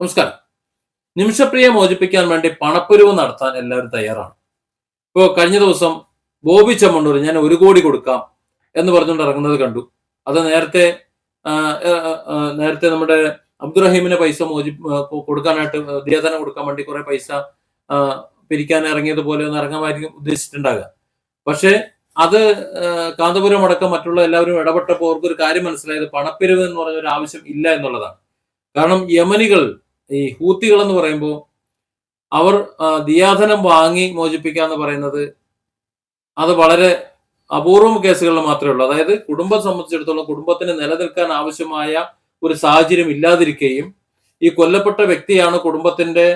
നമസ്കാരം. നിമിഷപ്രിയെ മോചിപ്പിക്കാൻ വേണ്ടി പണപ്പെരുവ് നടത്താൻ എല്ലാവരും തയ്യാറാണ്. ഇപ്പോൾ കഴിഞ്ഞ ദിവസം ബോബി ചെമ്മണ്ണൂർ ഞാൻ ഒരു കോടി കൊടുക്കാം എന്ന് പറഞ്ഞുകൊണ്ട് ഇറങ്ങുന്നത് കണ്ടു. അത് നേരത്തെ നേരത്തെ നമ്മുടെ അബ്ദുറഹീമിന് പൈസ മോചി കൊടുക്കാനായിട്ട് ദേതനം കൊടുക്കാൻ വേണ്ടി കുറെ പൈസ പിരിക്കാൻ ഇറങ്ങിയതുപോലെ ഒന്ന് ഇറങ്ങാമായിരിക്കും ഉദ്ദേശിച്ചിട്ടുണ്ടാകുക പക്ഷേ അത് കാന്തപുരം അടക്കം മറ്റുള്ള എല്ലാവരും ഇടപെട്ടപ്പോൾ അവർക്ക് ഒരു കാര്യം മനസ്സിലായത് പണപ്പിരിവ് എന്ന് പറഞ്ഞ ഒരു ആവശ്യം ഇല്ല എന്നുള്ളതാണ്. കാരണം യമനികൾ ഈ ഹൂത്തികൾ എന്ന് പറയുമ്പോൾ അവർ ദിയാധനം വാങ്ങി മോചിപ്പിക്കുക എന്ന് പറയുന്നത് അത് വളരെ അപൂർവം കേസുകളിൽ മാത്രമേ ഉള്ളൂ. അതായത് കുടുംബം സംബന്ധിച്ചിടത്തോളം കുടുംബത്തിന് നിലനിൽക്കാൻ ആവശ്യമായ ഒരു സാഹചര്യം ഇല്ലാതിരിക്കുകയും ഈ കൊല്ലപ്പെട്ട വ്യക്തിയാണ് കുടുംബത്തിന്റെ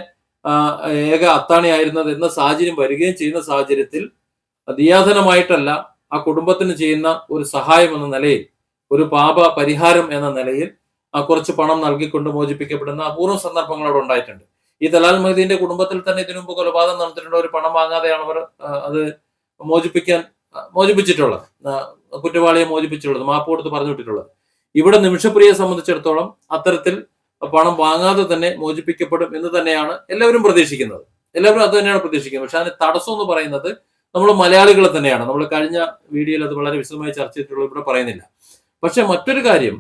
ഏക അത്താണിയായിരുന്നത് എന്ന സാഹചര്യം വരികയും ചെയ്യുന്ന സാഹചര്യത്തിൽ ദിയാധനമായിട്ടല്ല ആ കുടുംബത്തിന് ചെയ്യുന്ന ഒരു സഹായം എന്ന നിലയിൽ ഒരു പാപ പരിഹാരം എന്ന നിലയിൽ കുറച്ച് പണം നൽകിക്കൊണ്ട് മോചിപ്പിക്കപ്പെടുന്ന അപൂർവ സന്ദർഭങ്ങൾ അവിടെ ഉണ്ടായിട്ടുണ്ട്. ഈ ദലാൽ മഹദീന്റെ കുടുംബത്തിൽ തന്നെ ഇതിനു മുമ്പ് കൊലപാതകം നടത്തിയിട്ടുണ്ട് ഒരു പണം വാങ്ങാതെയാണ് അവർ അത് മോചിപ്പിക്കാൻ മോചിപ്പിച്ചിട്ടുള്ളത്. കുറ്റവാളിയെ മോചിപ്പിച്ചിട്ടുള്ളത്. മാപ്പ് കൊടുത്ത് പറഞ്ഞു വിട്ടിട്ടുള്ളത്. ഇവിടെ നിമിഷപ്രിയയെ സംബന്ധിച്ചിടത്തോളം അത്തരത്തിൽ പണം വാങ്ങാതെ തന്നെ മോചിപ്പിക്കപ്പെടും എന്ന് തന്നെയാണ് എല്ലാവരും പ്രതീക്ഷിക്കുന്നത്. എല്ലാവരും അത് തന്നെയാണ് പ്രതീക്ഷിക്കുന്നത്. പക്ഷെ അതിന് തടസ്സം എന്ന് പറയുന്നത് നമ്മൾ മലയാളികളെ തന്നെയാണ്. നമ്മൾ കഴിഞ്ഞ വീഡിയോയിൽ അത് വളരെ വിശദമായി ചർച്ച ചെയ്തിട്ടുള്ളത് ഇവിടെ പറയുന്നില്ല. പക്ഷെ മറ്റൊരു കാര്യം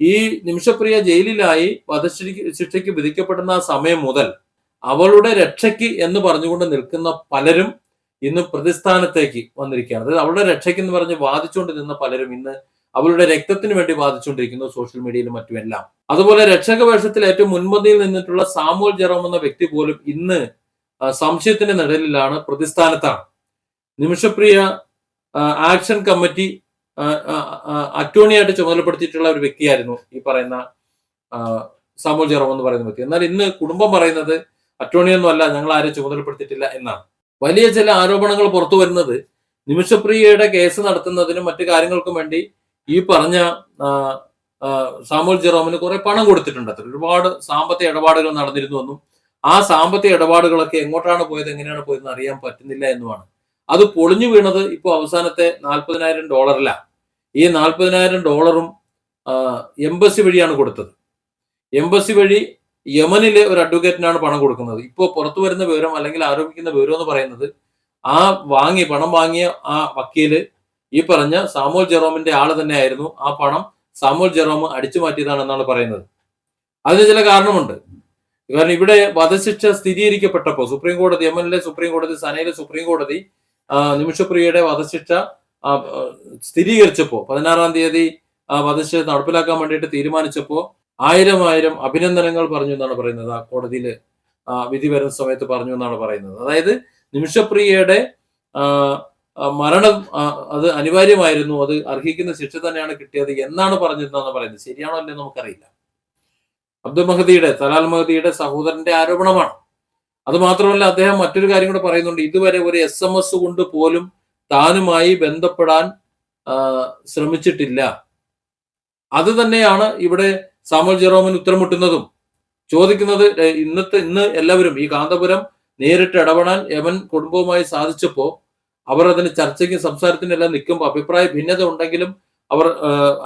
ഈ നിമിഷപ്രിയ ജയിലിലായി വധശിക്ക് ശിക്ഷയ്ക്ക് വിധിക്കപ്പെടുന്ന സമയം മുതൽ അവളുടെ രക്ഷയ്ക്ക് എന്ന് പറഞ്ഞുകൊണ്ട് നിൽക്കുന്ന പലരും ഇന്ന് പ്രതിസ്ഥാനത്തേക്ക് വന്നിരിക്കുകയാണ്. അതായത് അവളുടെ രക്ഷയ്ക്ക് എന്ന് പറഞ്ഞ് വാദിച്ചുകൊണ്ട് നിന്ന പലരും ഇന്ന് അവളുടെ രക്തത്തിന് വേണ്ടി വാദിച്ചുകൊണ്ടിരിക്കുന്നു സോഷ്യൽ മീഡിയയിലും മറ്റുമെല്ലാം. അതുപോലെ രക്ഷക വേഷത്തിൽ ഏറ്റവും മുൻപന്തിയിൽ നിന്നിട്ടുള്ള സാമുവൽ ജെറോം എന്ന വ്യക്തി പോലും ഇന്ന് സംശയത്തിന്റെ നിഴലിലാണ് പ്രതിസ്ഥാനത്താണ്. നിമിഷപ്രിയ ആക്ഷൻ കമ്മിറ്റി ആ, ചുമതലപ്പെടുത്തിയിട്ടുള്ള ഒരു വ്യക്തിയായിരുന്നു ഈ പറയുന്ന സാമൂൽ ജെറോം എന്ന് പറയുന്ന വ്യക്തി. എന്നാൽ ഇന്ന് കുടുംബം പറയുന്നത് അറ്റോണിയൊന്നും അല്ല ഞങ്ങൾ ആരും ചുമതലപ്പെടുത്തിയിട്ടില്ല എന്നാണ്. വലിയ ചില ആരോപണങ്ങൾ പുറത്തു വരുന്നത് നിമിഷപ്രിയയുടെ കേസ് നടത്തുന്നതിനും മറ്റു കാര്യങ്ങൾക്കും വേണ്ടി ഈ പറഞ്ഞ ആ, ജെറോമിന് കുറെ പണം കൊടുത്തിട്ടുണ്ട്. അത്ര ഒരുപാട് സാമ്പത്തിക ഇടപാടുകൾ നടന്നിരുന്നുവെന്നും ആ സാമ്പത്തിക ഇടപാടുകളൊക്കെ എങ്ങോട്ടാണ് പോയത് എങ്ങനെയാണ് പോയതെന്ന് അറിയാൻ പറ്റുന്നില്ല എന്നുമാണ്. അത് പൊളിഞ്ഞു വീണത് ഇപ്പോൾ അവസാനത്തെ നാൽപ്പതിനായിരം ഡോളറിലാണ്. ഈ നാൽപ്പതിനായിരം ഡോളറും എംബസി വഴിയാണ് കൊടുത്തത്. എംബസി വഴി യമനിലെ ഒരു അഡ്വക്കേറ്റിനാണ് പണം കൊടുക്കുന്നത്. ഇപ്പോൾ പുറത്തു വരുന്ന വിവരം അല്ലെങ്കിൽ ആരോപിക്കുന്ന വിവരം എന്ന് പറയുന്നത് ആ വാങ്ങി പണം വാങ്ങിയ ആ വക്കീൽ ഈ പറഞ്ഞ സാമുവൽ ജെറോമിന്റെ ആൾ തന്നെയായിരുന്നു. ആ പണം സാമുവൽ ജെറോം അടിച്ചു മാറ്റിയതാണെന്നാണ് പറയുന്നത്. അതിന് ചില കാരണമുണ്ട്. കാരണം ഇവിടെ വധശിക്ഷ സ്ഥിരീകരിക്കപ്പെട്ടപ്പോൾ സുപ്രീം കോടതി യമനിലെ സുപ്രീം കോടതി സനയിലെ സുപ്രീം കോടതി നിമിഷപ്രിയയുടെ വധശിക്ഷ സ്ഥിരീകരിച്ചപ്പോൾ പതിനാറാം തീയതി വധശിക്ഷ നടപ്പിലാക്കാൻ വേണ്ടിയിട്ട് തീരുമാനിച്ചപ്പോൾ ആയിരം ആയിരം അഭിനന്ദനങ്ങൾ പറഞ്ഞു എന്നാണ് പറയുന്നത്. ആ കോടതിയിൽ വിധി വരുന്ന സമയത്ത് പറഞ്ഞു എന്നാണ് പറയുന്നത്. അതായത് നിമിഷപ്രിയയുടെ മരണം അത് അനിവാര്യമായിരുന്നു. അത് അർഹിക്കുന്ന ശിക്ഷ തന്നെയാണ് കിട്ടിയത് എന്നാണ് പറഞ്ഞിരുന്നതെന്ന് പറയുന്നത്. ശരിയാണോ അല്ലേ നമുക്കറിയില്ല. അബ്ദുൽ മഹദിയുടെ തലാൽ മഹദിയുടെ സഹോദരന്റെ ആരോപണമാണ്. അത് മാത്രമല്ല അദ്ദേഹം മറ്റൊരു കാര്യം കൂടെ പറയുന്നുണ്ട്. ഇതുവരെ ഒരു എസ് എം എസ് കൊണ്ട് പോലും താനുമായി ബന്ധപ്പെടാൻ ശ്രമിച്ചിട്ടില്ല. അത് തന്നെയാണ് ഇവിടെ സാമുവൽ ജെറോമിന് ഉത്തരമിട്ടുന്നതും. ചോദിക്കുന്നത് ഇന്നത്തെ ഇന്ന് എല്ലാവരും ഈ കാന്തപുരം നേരിട്ട് ഇടപെടാൻ യമൻ കുടുംബവുമായി സാധിച്ചപ്പോൾ അവർ അതിന് ചർച്ചയ്ക്കും സംസാരത്തിനും എല്ലാം നിൽക്കുമ്പോൾ അഭിപ്രായ ഭിന്നത ഉണ്ടെങ്കിലും അവർ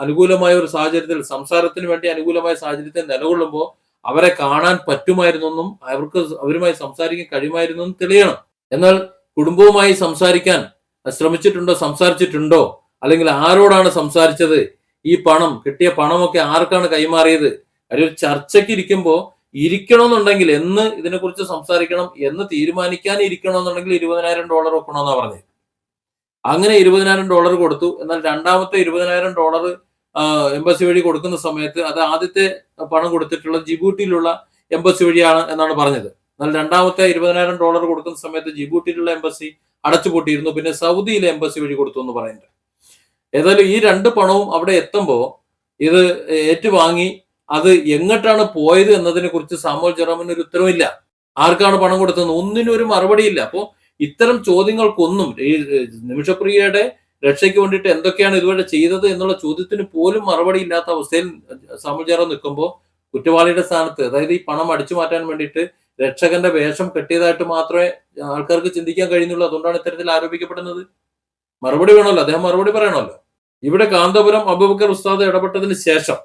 അനുകൂലമായ ഒരു സാഹചര്യത്തിൽ സംസാരത്തിന് വേണ്ടി അനുകൂലമായ സാഹചര്യത്തിൽ നിലകൊള്ളുമ്പോൾ അവരെ കാണാൻ പറ്റുമായിരുന്നെന്നും അവർക്ക് അവരുമായി സംസാരിക്കാൻ കഴിയുമായിരുന്നു എന്നും തെളിയണം. എന്നാൽ കുടുംബവുമായി സംസാരിക്കാൻ ശ്രമിച്ചിട്ടുണ്ടോ സംസാരിച്ചിട്ടുണ്ടോ അല്ലെങ്കിൽ ആരോടാണ് സംസാരിച്ചത്? ഈ പണം കിട്ടിയ പണമൊക്കെ ആർക്കാണ് കൈമാറിയത്? ഒരു ചർച്ചയ്ക്ക് ഇരിക്കുമ്പോൾ ഇരിക്കണമെന്നുണ്ടെങ്കിൽ എന്ന് ഇതിനെക്കുറിച്ച് സംസാരിക്കണം എന്ന് തീരുമാനിക്കാൻ ഇരിക്കണമെന്നുണ്ടെങ്കിൽ ഇരുപതിനായിരം ഡോളർ വെക്കണമെന്നാണ് പറഞ്ഞത്. അങ്ങനെ ഇരുപതിനായിരം ഡോളർ കൊടുത്തു. എന്നാൽ രണ്ടാമത്തെ ഇരുപതിനായിരം ഡോളർ എംബസി വഴി കൊടുക്കുന്ന സമയത്ത് അത് ആദ്യത്തെ പണം കൊടുത്തിട്ടുള്ള ജിബൂട്ടിയിലുള്ള എംബസി വഴിയാണ് എന്നാണ് പറഞ്ഞത്. എന്നാൽ രണ്ടാമത്തെ ഇരുപതിനായിരം ഡോളർ കൊടുക്കുന്ന സമയത്ത് ജിബൂട്ടിയിലുള്ള എംബസി അടച്ചുപൂട്ടിയിരുന്നു. പിന്നെ സൗദിയിലെ എംബസി വഴി കൊടുത്തു എന്ന് പറയുന്നുണ്ട്. ഏതായാലും ഈ രണ്ട് പണവും അവിടെ എത്തുമ്പോൾ ഇത് ഏറ്റുവാങ്ങി അത് എങ്ങോട്ടാണ് പോയത് എന്നതിനെ കുറിച്ച് സാമോൽ ജെറോമിന് ഒരു ഉത്തരവില്ല. ആർക്കാണ് പണം കൊടുത്തത് ഒന്നിനും ഒരു മറുപടിയില്ല. അപ്പോൾ ഇത്തരം ചോദ്യങ്ങൾക്കൊന്നും ഈ നിമിഷപ്രിയയുടെ രക്ഷയ്ക്ക് വേണ്ടിയിട്ട് എന്തൊക്കെയാണ് ഇതുവരെ ചെയ്തത് എന്നുള്ള ചോദ്യത്തിന് പോലും മറുപടി ഇല്ലാത്ത അവസ്ഥയിൽ സാമൂൽ ജെറോ നിൽക്കുമ്പോൾ കുറ്റവാളിയുടെ സ്ഥാനത്ത് അതായത് ഈ പണം അടിച്ചു മാറ്റാൻ വേണ്ടിയിട്ട് രക്ഷകന്റെ വേഷം കെട്ടിയതായിട്ട് മാത്രമേ ആൾക്കാർക്ക് ചിന്തിക്കാൻ കഴിയുന്നുള്ളൂ. അതുകൊണ്ടാണ് ഇത്തരത്തിൽ ആരോപിക്കപ്പെടുന്നത്. മറുപടി വേണമല്ലോ. അദ്ദേഹം മറുപടി പറയണമല്ലോ. ഇവിടെ കാന്തപുരം അബൂബക്കർ ഉസ്താദ് ഇടപെട്ടതിന് ശേഷം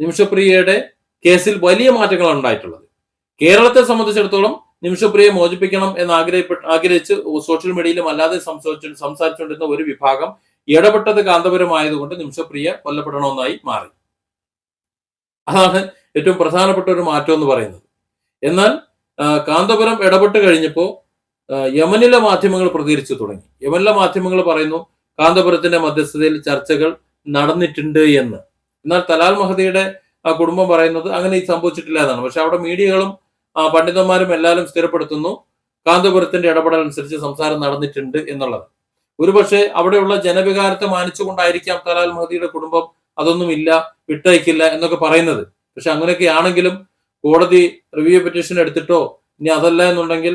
നിമിഷപ്രിയയുടെ കേസിൽ വലിയ മാറ്റങ്ങളാണ് ഉണ്ടായിട്ടുള്ളത്. കേരളത്തെ സംബന്ധിച്ചിടത്തോളം നിമിഷപ്രിയെ മോചിപ്പിക്കണം എന്ന് ആഗ്രഹപ്പെട്ട് ആഗ്രഹിച്ച് സോഷ്യൽ മീഡിയയിലും അല്ലാതെ സംസാരിച്ചു സംസാരിച്ചുകൊണ്ടിരുന്ന ഒരു വിഭാഗം ഇടപെട്ടത് കാന്തപുരമായതുകൊണ്ട് നിമിഷപ്രിയ കൊല്ലപ്പെടണമെന്നായി മാറി. അതാണ് ഏറ്റവും പ്രധാനപ്പെട്ട ഒരു മാറ്റം എന്ന് പറയുന്നത്. എന്നാൽ കാന്തപുരം ഇടപെട്ട് കഴിഞ്ഞപ്പോൾ യമനിലെ മാധ്യമങ്ങൾ പ്രതികരിച്ചു തുടങ്ങി. യമനിലെ മാധ്യമങ്ങൾ പറയുന്നു കാന്തപുരത്തിന്റെ മധ്യസ്ഥതയിൽ ചർച്ചകൾ നടന്നിട്ടുണ്ട് എന്ന്. എന്നാൽ തലാൽ മഹദിയുടെ കുടുംബം പറയുന്നത് അങ്ങനെ സംഭവിച്ചിട്ടില്ല എന്നാണ്. പക്ഷെ അവിടെ മീഡിയകളും പണ്ഡിതന്മാരും എല്ലാവരും സ്ഥിരപ്പെടുത്തുന്നു കാന്തപുരത്തിന്റെ ഇടപെടൽ അനുസരിച്ച് സംസാരം നടന്നിട്ടുണ്ട് എന്നുള്ളത്. ഒരുപക്ഷെ അവിടെയുള്ള ജനവികാരത്തെ മാനിച്ചുകൊണ്ടായിരിക്കാം തലാൽ മഹദിയുടെ കുടുംബം അതൊന്നും ഇല്ല വിട്ടയക്കില്ല എന്നൊക്കെ പറയുന്നത്. പക്ഷെ അങ്ങനെയൊക്കെ ആണെങ്കിലും കോടതി റിവ്യൂ പെറ്റീഷൻ എടുത്തിട്ടോ? ഇനി അതല്ല എന്നുണ്ടെങ്കിൽ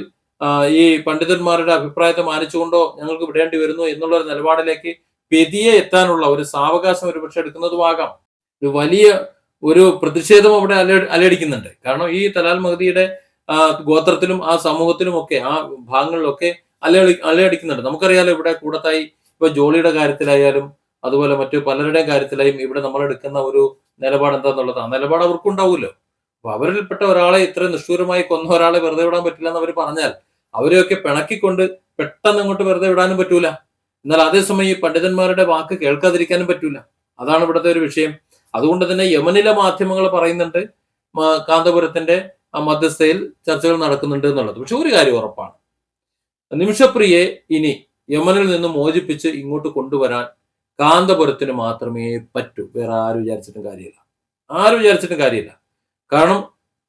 ഈ പണ്ഡിതന്മാരുടെ അഭിപ്രായത്തെ മാനിച്ചുകൊണ്ടോ ഞങ്ങൾക്ക് വിടേണ്ടി വരുന്നു എന്നുള്ള ഒരു നിലപാടിലേക്ക് പെതിയെ എത്താനുള്ള ഒരു സാവകാശം ഒരുപക്ഷെ എടുക്കുന്നതുമാകാം ഒരു വലിയ ഒരു പ്രതിഷേധം അവിടെ അല അലയടിക്കുന്നുണ്ട്. കാരണം ഈ തലാൽ മഹദിയുടെ ഗോത്രത്തിലും ആ സമൂഹത്തിലും ഒക്കെ ആ ഭാഗങ്ങളിലൊക്കെ അലയടി അലയടിക്കുന്നുണ്ട്. നമുക്കറിയാലോ ഇവിടെ കൂടത്തായി ഇപ്പൊ ജോളിയുടെ കാര്യത്തിലായാലും അതുപോലെ മറ്റു പലരുടെയും കാര്യത്തിലായും ഇവിടെ നമ്മൾ എടുക്കുന്ന ഒരു നിലപാട് എന്താന്നുള്ളത് ആ നിലപാട് അവർക്കും ഉണ്ടാവുമല്ലോ അപ്പൊ അവരിൽപ്പെട്ട ഒരാളെ ഇത്ര നിഷ്ഠൂരമായി കൊന്ന ഒരാളെ വെറുതെ വിടാൻ പറ്റില്ല എന്ന് അവർ പറഞ്ഞാൽ അവരെയൊക്കെ പിണക്കിക്കൊണ്ട് പെട്ടെന്ന് അങ്ങോട്ട് വെറുതെ വിടാനും പറ്റൂല. എന്നാൽ അതേസമയം ഈ പണ്ഡിതന്മാരുടെ വാക്ക് കേൾക്കാതിരിക്കാനും പറ്റൂല. അതാണ് ഇവിടുത്തെ ഒരു വിഷയം. അതുകൊണ്ട് തന്നെ യമനിലെ മാധ്യമങ്ങൾ പറയുന്നുണ്ട് കാന്തപുരത്തിന്റെ മധ്യസ്ഥയിൽ ചർച്ചകൾ നടക്കുന്നുണ്ട് എന്നുള്ളത്. പക്ഷെ ഒരു കാര്യം ഉറപ്പാണ്. നിമിഷപ്രിയെ ഇനി യമനിൽ നിന്ന് മോചിപ്പിച്ച് ഇങ്ങോട്ട് കൊണ്ടുവരാൻ കാന്തപുരത്തിന് മാത്രമേ പറ്റൂ. വേറെ ആരും വിചാരിച്ചിട്ടും കാര്യമില്ല. ആരും വിചാരിച്ചിട്ടും കാര്യമില്ല. കാരണം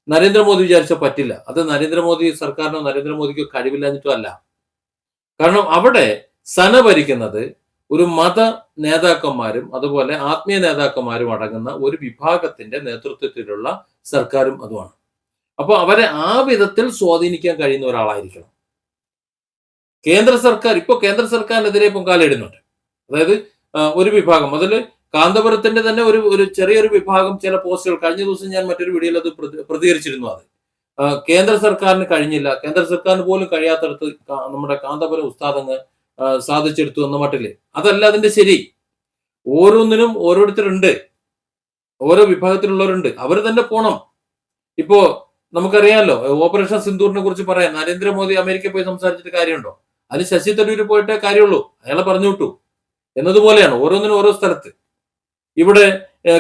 നരേന്ദ്രമോദി വിചാരിച്ച പറ്റില്ല. അത് നരേന്ദ്രമോദി സർക്കാരിനോ നരേന്ദ്രമോദിക്കോ കഴിവില്ലാഞ്ഞിട്ടോ അല്ല. കാരണം അവിടെ സന ഭരിക്കുന്നത് ഒരു മത നേതാക്കന്മാരും അതുപോലെ ആത്മീയ നേതാക്കന്മാരും അടങ്ങുന്ന ഒരു വിഭാഗത്തിന്റെ നേതൃത്വത്തിലുള്ള സർക്കാരും അതുമാണ്. അപ്പോൾ അവരെ ആ വിധത്തിൽ സ്വാധീനിക്കാൻ കഴിയുന്ന ഒരാളായിരിക്കണം. കേന്ദ്ര സർക്കാർ ഇപ്പോൾ കേന്ദ്ര സർക്കാരിനെതിരെ പൊങ്കാലിടുന്നുണ്ട് അതായത് ഒരു വിഭാഗം. അതിൽ കാന്തപുരത്തിന്റെ തന്നെ ഒരു ഒരു ചെറിയൊരു വിഭാഗം ചില പോസ്റ്റുകൾ. കഴിഞ്ഞ ദിവസം ഞാൻ മറ്റൊരു വീഡിയോയിൽ അത് പ്രതി- പ്രതികരിച്ചിരുന്നു അത്. കേന്ദ്ര സർക്കാരിന് കഴിഞ്ഞില്ല. കേന്ദ്ര സർക്കാരിന് പോലും കഴിയാത്തടത്ത് നമ്മുടെ കാന്തപുരം ഉസ്താദങ്ങ് സാധിച്ചെടുത്തു എന്ന മട്ടിൽ. അതല്ല അതിന്റെ ശരി. ഓരോന്നിനും ഓരോരുത്തരുണ്ട്. ഓരോ വിഭാഗത്തിലുള്ളവരുണ്ട്. അവർ തന്നെ പോണം. ഇപ്പോ നമുക്കറിയാമല്ലോ ഓപ്പറേഷൻ സിന്ദൂറിനെ കുറിച്ച് പറയാം. നരേന്ദ്രമോദി അമേരിക്കയിൽ പോയി സംസാരിച്ചിട്ട് കാര്യമുണ്ടോ? അതിന് ശശി തരൂര് പോയിട്ടേ കാര്യമുള്ളൂ. അയാളെ പറഞ്ഞു വിട്ടു. എന്നതുപോലെയാണ് ഓരോന്നിനും ഓരോ സ്ഥലത്ത്. ഇവിടെ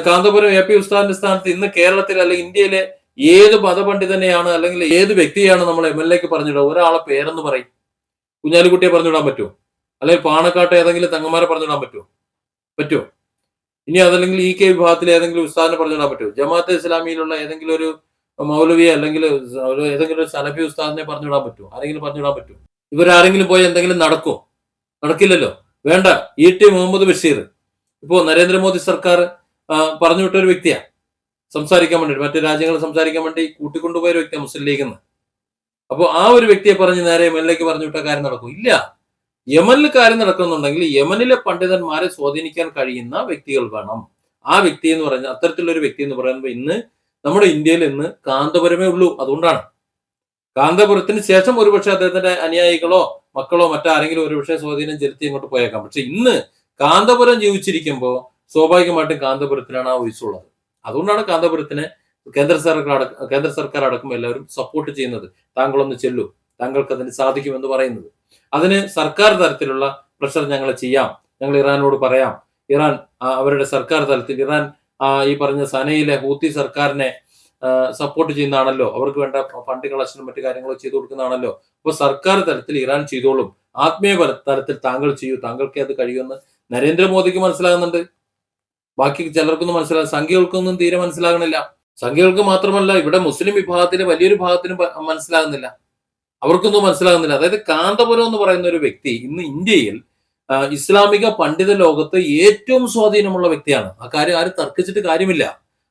കാന്തപുരം എ പി ഉസ്താദിന്റെ സ്ഥാനത്ത് ഇന്ന് കേരളത്തിൽ അല്ലെങ്കിൽ ഇന്ത്യയിലെ ഏത് മതപണ്ഡിതനെയാണ് അല്ലെങ്കിൽ ഏത് വ്യക്തിയാണ് നമ്മൾ എം എൽ എക്ക് പറഞ്ഞിടുക? ഒരാളെ പേരെന്ന് പറയും. കുഞ്ഞാലിക്കുട്ടിയെ പറഞ്ഞിടാൻ പറ്റുമോ? അല്ലെങ്കിൽ പാണക്കാട്ടെ ഏതെങ്കിലും തങ്ങന്മാരെ പറഞ്ഞിടാൻ പറ്റുമോ? പറ്റുമോ? ഇനി അതല്ലെങ്കിൽ ഇ കെ വിഭാഗത്തിലെ ഏതെങ്കിലും ഉസ്താദിനെ പറഞ്ഞിടാൻ പറ്റുമോ? ജമാഅത്തെ ഇസ്ലാമിയിലുള്ള ഏതെങ്കിലും ഒരു മൗലവിയെ അല്ലെങ്കിൽ ഏതെങ്കിലും ഒരു സലഫി ഉസ്താദിനെ പറഞ്ഞിടാൻ പറ്റുമോ? ആരെങ്കിലും പറഞ്ഞിടാൻ പറ്റുമോ? ഇവരാരെങ്കിലും പോയി എന്തെങ്കിലും നടക്കുമോ നടക്കില്ലല്ലോ? വേണ്ട. ഇ ടി മുഹമ്മദ് ബഷീർ. ഇപ്പോ നരേന്ദ്രമോദി സർക്കാർ പറഞ്ഞു വിട്ട ഒരു വ്യക്തിയാണ് സംസാരിക്കാൻ വേണ്ടി മറ്റു രാജ്യങ്ങൾ സംസാരിക്കാൻ വേണ്ടി കൂട്ടിക്കൊണ്ടുപോയ ഒരു വ്യക്തിയാണ് മുസ്ലിം ലീഗ് എന്ന്. അപ്പോൾ ആ ഒരു വ്യക്തിയെ പറഞ്ഞ് നേരെ യമനിലേക്ക് പറഞ്ഞു വിട്ട കാര്യം നടക്കും. ഇല്ല. യമനിൽ കാര്യം നടക്കുന്നുണ്ടെങ്കിൽ യമനിലെ പണ്ഡിതന്മാരെ സ്വാധീനിക്കാൻ കഴിയുന്ന വ്യക്തികൾ വേണം. ആ വ്യക്തി എന്ന് പറഞ്ഞ അത്തരത്തിലുള്ള ഒരു വ്യക്തി എന്ന് പറയുമ്പോൾ ഇന്ന് നമ്മുടെ ഇന്ത്യയിൽ ഇന്ന് കാന്തപുരമേ ഉള്ളൂ. അതുകൊണ്ടാണ്. കാന്തപുരത്തിന് ശേഷം ഒരുപക്ഷെ അദ്ദേഹത്തിന്റെ അനുയായികളോ മക്കളോ മറ്റാരെങ്കിലും ഒരുപക്ഷെ സ്വാധീനം ചെലുത്തി ഇങ്ങോട്ട് പോയേക്കാം. പക്ഷെ ഇന്ന് കാന്തപുരം ജീവിച്ചിരിക്കുമ്പോൾ സ്വാഭാവികമായിട്ടും കാന്തപുരത്തിലാണ് ആ ഒഴിച്ചുള്ളത് അതുകൊണ്ടാണ് കാന്തപുരത്തിനെ കേന്ദ്ര സർക്കാർ കേന്ദ്ര സർക്കാർ അടക്കം എല്ലാവരും സപ്പോർട്ട് ചെയ്യുന്നത്. താങ്കളൊന്ന് ചെല്ലൂ. താങ്കൾക്ക് അതിന് സാധിക്കുമെന്ന് പറയുന്നത്. അതിന് സർക്കാർ തലത്തിലുള്ള പ്രഷർ ഞങ്ങൾ ചെയ്യാം. ഞങ്ങൾ ഇറാനോട് പറയാം. ഇറാൻ അവരുടെ സർക്കാർ തലത്തിൽ ഇറാൻ ഈ പറഞ്ഞ സനയിലെ ഹൂത്തി സർക്കാരിനെ സപ്പോർട്ട് ചെയ്യുന്നതാണല്ലോ. അവർക്ക് വേണ്ട ഫണ്ട് കളക്ഷനും മറ്റു കാര്യങ്ങളും ചെയ്തു കൊടുക്കുന്നതാണല്ലോ. അപ്പൊ സർക്കാർ തലത്തിൽ ഇറാൻ ചെയ്തോളും. ആത്മീയ തലത്തിൽ താങ്കൾ ചെയ്യൂ. താങ്കൾക്ക് അത് കഴിയുമെന്ന് നരേന്ദ്രമോദിക്ക് മനസ്സിലാകുന്നുണ്ട്. ബാക്കി ചിലർക്കൊന്നും മനസ്സിലാകും സംഖ്യകൾക്കൊന്നും തീരെ മനസ്സിലാകണില്ല സംഖ്യകൾക്ക് മാത്രമല്ല ഇവിടെ മുസ്ലിം വിഭാഗത്തിലെ വലിയൊരു ഭാഗത്തിനും മനസ്സിലാകുന്നില്ല. അവർക്കൊന്നും മനസ്സിലാകുന്നില്ല. അതായത് കാന്തപുരം എന്ന് പറയുന്ന ഒരു വ്യക്തി ഇന്ന് ഇന്ത്യയിൽ ഇസ്ലാമിക പണ്ഡിത ലോകത്ത് ഏറ്റവും സ്വാധീനമുള്ള വ്യക്തിയാണ്. ആ കാര്യം ആരും തർക്കിച്ചിട്ട് കാര്യമില്ല.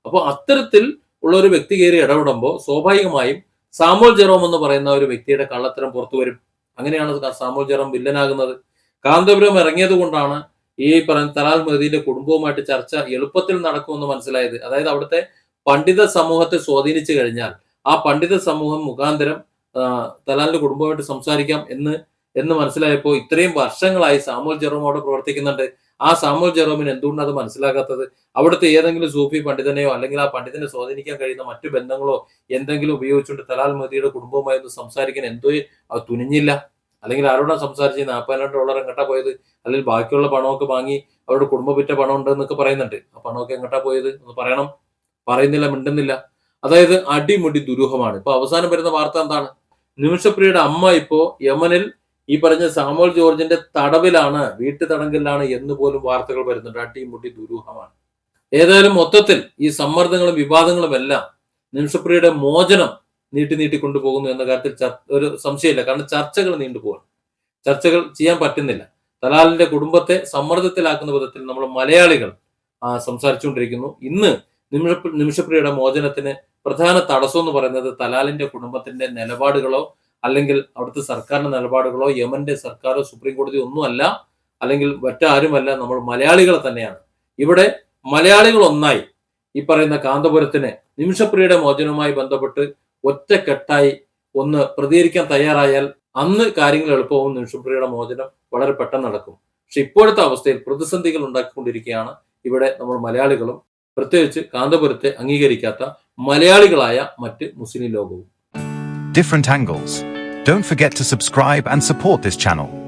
അപ്പോൾ അത്തരത്തിൽ ഉള്ള ഒരു വ്യക്തി കയറി ഇടപെടുമ്പോൾ സ്വാഭാവികമായും സാമോൽ ജെറോം എന്ന് പറയുന്ന ഒരു വ്യക്തിയുടെ കള്ളത്തരം പുറത്തു വരും. അങ്ങനെയാണ് സാമോൽ ജെറോം വില്ലനാകുന്നത്. കാന്തപുരം ഇറങ്ങിയത് കൊണ്ടാണ് ഈ പറഞ്ഞ തലാൽ മഹദിയുടെ കുടുംബവുമായിട്ട് ചർച്ച എളുപ്പത്തിൽ നടക്കുമെന്ന് മനസ്സിലായത്. അതായത് അവിടുത്തെ പണ്ഡിത സമൂഹത്തെ സ്വാധീനിച്ചു കഴിഞ്ഞാൽ ആ പണ്ഡിത സമൂഹം മുഖാന്തരം തലാലിന്റെ കുടുംബമായിട്ട് സംസാരിക്കാം എന്ന് എന്ന് മനസ്സിലായപ്പോൾ ഇത്രയും വർഷങ്ങളായി സാമൂൽ ജെറോം അവിടെ പ്രവർത്തിക്കുന്നുണ്ട്. ആ സാമൂൽ ജെറോമിന് എന്തുകൊണ്ട് അത് മനസ്സിലാക്കാത്തത് അവിടുത്തെ ഏതെങ്കിലും സൂഫി പണ്ഡിതനെയോ അല്ലെങ്കിൽ ആ പണ്ഡിതനെ സ്വാധീനിക്കാൻ കഴിയുന്ന മറ്റു ബന്ധങ്ങളോ എന്തെങ്കിലും ഉപയോഗിച്ചുകൊണ്ട് തലാൽ മോദിയുടെ കുടുംബവുമായി ഒന്ന് സംസാരിക്കാൻ എന്തോ തുനിഞ്ഞില്ല. അല്ലെങ്കിൽ ആരോടാണ് സംസാരിച്ച് നാൽപ്പതിനായിരം ഡോളർ എങ്ങട്ടാ പോയത്? അല്ലെങ്കിൽ ബാക്കിയുള്ള പണമൊക്കെ വാങ്ങി അവരുടെ കുടുംബം വിറ്റ പണം ഉണ്ട് എന്നൊക്കെ പറയുന്നുണ്ട്. ആ പണമൊക്കെ എങ്ങട്ടാ പോയത്? എന്ന് പറയണം. പറയുന്നില്ല മിണ്ടുന്നില്ല. അതായത് അടിമുടി ദുരൂഹമാണ്. ഇപ്പൊ അവസാനം വരുന്ന വാർത്ത എന്താണ്? നിമിഷപ്രിയയുടെ അമ്മ ഇപ്പോ യമനിൽ ഈ പറഞ്ഞ സാമുവൽ ജോർജിന്റെ തടവിലാണ് വീട്ടു തടങ്കലിലാണ് എന്ന് പോലും വാർത്തകൾ വരുന്നുണ്ട്. അടിമുടി ദുരൂഹമാണ്. ഏതായാലും മൊത്തത്തിൽ ഈ സമ്മർദ്ദങ്ങളും വിവാദങ്ങളും എല്ലാം നിമിഷപ്രിയയുടെ മോചനം നീട്ടി നീട്ടി കൊണ്ടുപോകുന്നു എന്ന കാര്യത്തിൽ ഒരു സംശയമില്ല. കാരണം ചർച്ചകൾ നീണ്ടുപോവാണ് ചർച്ചകൾ ചെയ്യാൻ പറ്റുന്നില്ല. തലാലിന്റെ കുടുംബത്തെ സമ്മർദ്ദത്തിലാക്കുന്ന വിധത്തിൽ നമ്മൾ മലയാളികൾ സംസാരിച്ചുകൊണ്ടിരിക്കുന്നു. ഇന്ന് നിമിഷ നിമിഷപ്രിയയുടെ മോചനത്തിന് പ്രധാന തടസ്സം എന്ന് പറയുന്നത് തലാലിന്റെ കുടുംബത്തിന്റെ നിലപാടുകളോ അല്ലെങ്കിൽ അവിടുത്തെ സർക്കാരിന്റെ നിലപാടുകളോ യമന്റെ സർക്കാരോ സുപ്രീം കോടതി ഒന്നുമല്ല അല്ലെങ്കിൽ മറ്റാരുമല്ല നമ്മൾ മലയാളികൾ തന്നെയാണ്. ഇവിടെ മലയാളികൾ ഒന്നായി ഈ പറയുന്ന കാന്തപുരത്തിന് നിമിഷപ്രിയയുടെ മോചനവുമായി ബന്ധപ്പെട്ട് ഒറ്റക്കെട്ടായി ഒന്ന് പ്രതികരിക്കാൻ തയ്യാറായാൽ അന്ന് കാര്യങ്ങൾ എളുപ്പവും നിമിഷപ്രിയയുടെ മോചനം വളരെ പെട്ടെന്ന് നടക്കും. പക്ഷെ ഇപ്പോഴത്തെ അവസ്ഥയിൽ പ്രതിസന്ധികൾ ഉണ്ടാക്കിക്കൊണ്ടിരിക്കുകയാണ് ഇവിടെ നമ്മൾ മലയാളികളും. പ്രത്യേകിച്ച് കാന്തപുരത്തെ അംഗീകരിക്കാത്ത മലയാളികളായ മറ്റ് മുസ്ലിം ലോകവും. Different angles don't forget to subscribe and support this channel.